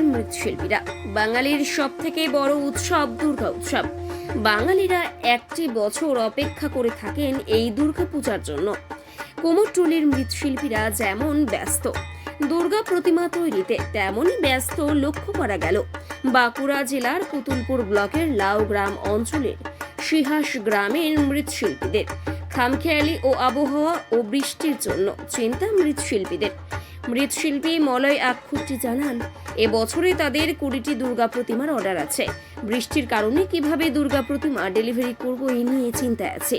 মৃৎশিল্পীরা। বাঙালির সব থেকে বড় উৎসব দুর্গা উৎসব। বাঙালিরা একটি বছর অপেক্ষা করে থাকেন এই দুর্গা পূজার জন্য। কুমোরটুলির মৃৎশিল্পীরা যেমন ব্যস্ত, দুর্গা প্রতিমা তৈরিতে তেমনই ব্যস্ত লক্ষ্য করা গেল। বাঁকুড়া জেলার পুতুলপুর ব্লকের লাউগ্রাম অঞ্চলের সিহাস গ্রামের মৃৎশিল্পীদের। খামখেয়ালি ও আবহাওয়া ও বৃষ্টির জন্য চিন্তা মৃৎশিল্পীদের। মৃৎশিল্পী মলয় আক্ষুটি জানান এবছরে তাদের কুড়িটি দুর্গা প্রতিমার অর্ডার আছে। বৃষ্টির কারণে কীভাবে দুর্গা প্রতিমা ডেলিভারি করব এই নিয়ে চিন্তায় আছে।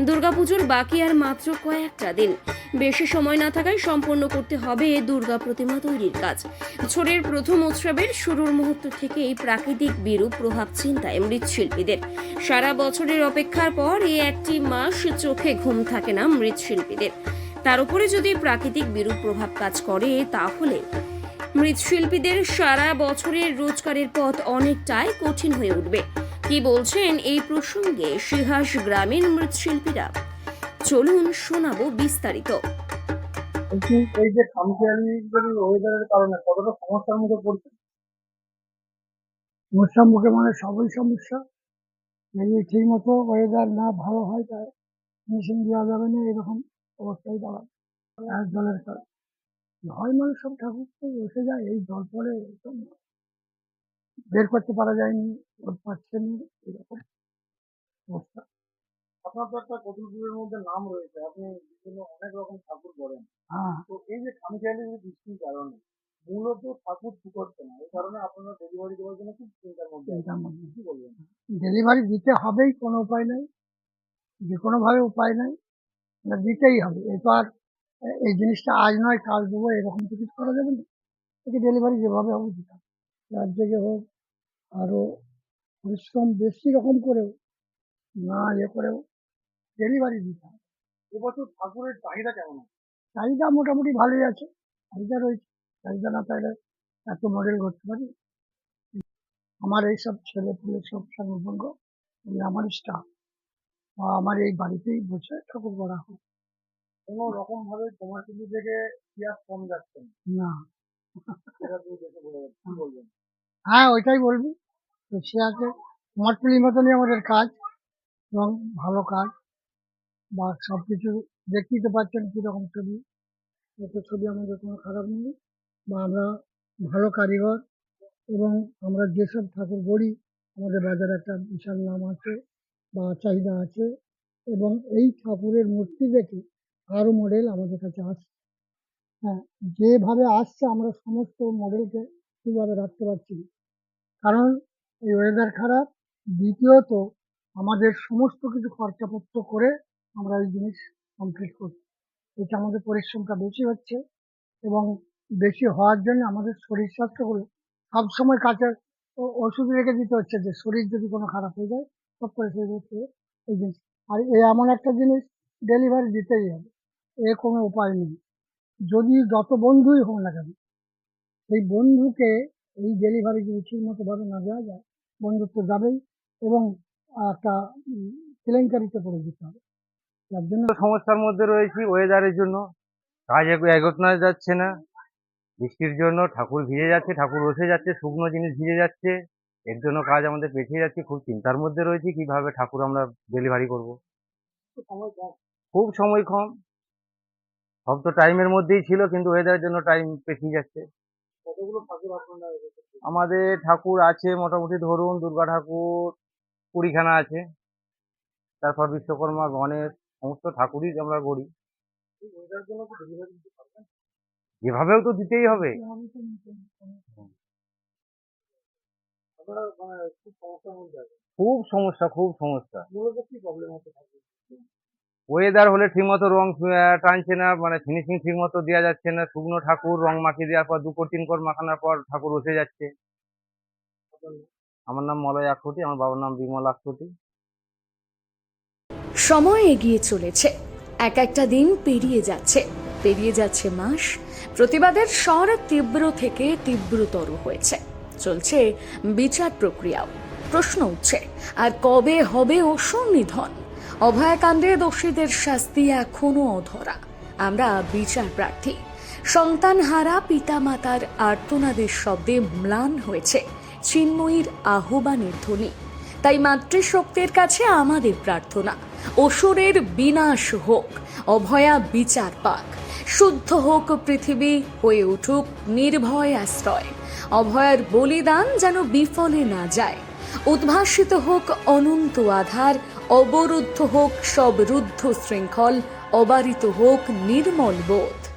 দুর্গাপুজোর বাকি আর মাত্র কয়েকটা দিন। বেশি সময় না থাকায় সম্পন্ন করতে হবে দুর্গা প্রতিমা তৈরির কাজ। বছরের প্রথম উৎসবের শুরুর মুহূর্ত থেকেই প্রাকৃতিক বিরূপ প্রভাব চিন্তায় মৃৎশিল্পীদের। সারা বছরের অপেক্ষার পর এই একটি মাস চোখে ঘুম থাকে না মৃৎশিল্পীদের। তার উপরে যদি প্রাকৃতিক বিরূপ প্রভাব কাজ করে, তাহলে মৃৎশিল্পীদের সারা বছরের রোজগারের পথ অনেকটাই কঠিন হয়ে উঠবে। কি বলছেন এই প্রসঙ্গে সিহাস গ্রামের মৃৎশিল্পীরা? চলুন শোনাবো বিস্তারিত। এই যে খামখেয়ালি ওয়েদারের কারণে কতটা সমস্যার মুখে পড়ছে? সমস্যার মুখে মানে সবই সমস্যা। যদি ঠিক মতো ওয়েদার না ভালো হয় তাই মেশিন দেওয়া যাবে না এরকম। অবস্থায় দাঁড়ায়। আর জলের কাজ। হয় মানে সব ঠাকুর তো বসে যায় এই জল একদম বের করতে পারা যায়নি রোদ পাচ্ছে না এরকম অবস্থা। আপনার তো একটা কতুলপুরের মধ্যে নাম রয়েছে আপনি বিভিন্ন অনেক রকম ঠাকুর করেন। হ্যাঁ। তো এই যে খামখেয়ালি যে বৃষ্টির কারণে মূলত ঠাকুর ঢুকছে না এই কারণে আপনারা ডেলিভারি দেওয়ার জন্য খুব চিন্তার মধ্যে কি বলবেন? ডেলিভারি দিতে হবেই কোনো উপায় নাই যে কোনোভাবে উপায় নাই। দিতেই হবে। এবার এই জিনিসটা আজ নয় কাল দেবো এরকম তো কিছু করা যাবে না। একে ডেলিভারি যেভাবে হবে দিতে হবে। রাজ্যে হোক আরও পরিশ্রম বেশি রকম করেও না ইয়ে করেও ডেলিভারি দিতে হবে। এবছর ঠাকুরের চাহিদা কেমন আছে? চাহিদা মোটামুটি ভালোই আছে। চাহিদা রয়েছে। চাহিদা না থাকলে এত মডেল করতে পারি আমার এইসব ছেলে পুলে সব সর্বভঙ্গ আমার স্টাফ আমার এই বাড়িতেই বসে ঠাকুর করা হয়। কোনো রকম ভাবে তোমার কিন্তু থেকে পেঁয়াজ কম যাচ্ছে না। বলবেন হ্যাঁ। ওইটাই বলবি। সে আছে। মতনই আমাদের কাজ এবং ভালো কাজ। বা সব কিছু দেখতেই তো পাচ্ছেন কীরকম ছবি। এত ছবি আমাদের কোনো খারাপ নেই। বা আমরা ভালো কারিগর এবং আমরা যেসব ঠাকুর গড়ি আমাদের বাজারে একটা বিশাল নাম আছে। বা চাহিদা আছে এবং এই ঠাকুরের মূর্তি দেখে আরও মডেল আমাদের কাছে আসছে। হ্যাঁ যেভাবে আসছে আমরা সমস্ত মডেলকে ঠিকভাবে রাখতে পারছি কারণ এই ওয়েদার খারাপ, দ্বিতীয়ত আমাদের সমস্ত কিছু খরচাপত্র করে আমরা এই জিনিস কমপ্লিট করছি। এটা আমাদের পরিশ্রমটা বেশি হচ্ছে এবং বেশি হওয়ার জন্য আমাদের শরীর স্বাস্থ্য স্বাস্থ্যগুলো সবসময় কাছে ওষুধ রেখে দিতে হচ্ছে যে শরীর যদি কোনো খারাপ হয়ে যায় সব করে সেই হচ্ছে এই জিনিস। আর এ এমন একটা জিনিস ডেলিভারি দিতেই হবে। এ কোনো উপায় নেই। যদি যত বন্ধুই হোক না কেন, সেই বন্ধুকে এই ডেলিভারি যদি ঠিক মতো ভাবে না দেওয়া যায়, বন্ধুত্ব যাবেই এবং একটা কেলেঙ্কারিতে পড়ে যেতে হবে। যার জন্য সমস্যার মধ্যে রয়েছি ওয়েদারের জন্য। কাজ এগো- এগোতে যাচ্ছে না। বৃষ্টির জন্য ঠাকুর ভিজে যাচ্ছে, ঠাকুর বসে যাচ্ছে, শুকনো জিনিস ভিজে যাচ্ছে। এর জন্য কাজ আমাদের পেছিয়ে যাচ্ছে খুব চিন্তার মধ্যে রয়েছি কীভাবে ঠাকুর আমরা ডেলিভারি করব। খুব সময় কম সব তো টাইমের মধ্যেই ছিল কিন্তু ওয়েদারের জন্য টাইম পেছিয়ে যাচ্ছে? আমাদের ঠাকুর আছে মোটামুটি ধরুন দুর্গা ঠাকুর কুড়িখানা আছে তারপর বিশ্বকর্মা গণেশ সমস্ত ঠাকুরই আমরা গড়ি। যেভাবেও তো দিতেই হবে। খুব আছেন খুব সমস্যা খুব সমস্যা। মূলত কি প্রবলেম হচ্ছে ঠাকুর ওয়েদার হলে ঠিকমতো রং টানছে না মানে ফিনিশিং ঠিক মতো দেওয়া যাচ্ছে না। শুকনো ঠাকুর রং মাখিয়ে দেওয়ার পর দুপুর তিন কোট মাখানোর পর ঠাকুর বসে যাচ্ছে। আমার নাম মলয় আখুটি আমার বাবার নাম বিমল আখুটি সময় এগিয়ে চলেছে। এক একটা দিন পেরিয়ে যাচ্ছে। পেরিয়ে যাচ্ছে মাস। প্রতিবাদের স্বর তীব্র থেকে তীব্রতর হয়েছে। চলছে বিচার প্রক্রিয়াও। প্রশ্ন উঠছে, আর কবে হবে অসুর নিধন অভয়াকাণ্ডে দোষীদের শাস্তি এখনও অধরা। আমরা বিচার প্রার্থী। সন্তানহারা পিতামাতার আর্তনাদের শব্দে ম্লান হয়েছে চিন্ময়ীর আহ্বানের ধ্বনি। তাই মাতৃশক্তির কাছে আমাদের প্রার্থনা, অসুরের বিনাশ হোক, অভয়া বিচার পাক, শুদ্ধ হোক পৃথিবী হয়ে উঠুক নির্ভয় আশ্রয়। অভয়ার বলিদান যেন বিফলে না যায়। উদ্ভাসিত হোক অনন্ত আধার, অবরুদ্ধ হোক সব রুদ্ধ শৃঙ্খল, অবারিত হোক নির্মল বোধ।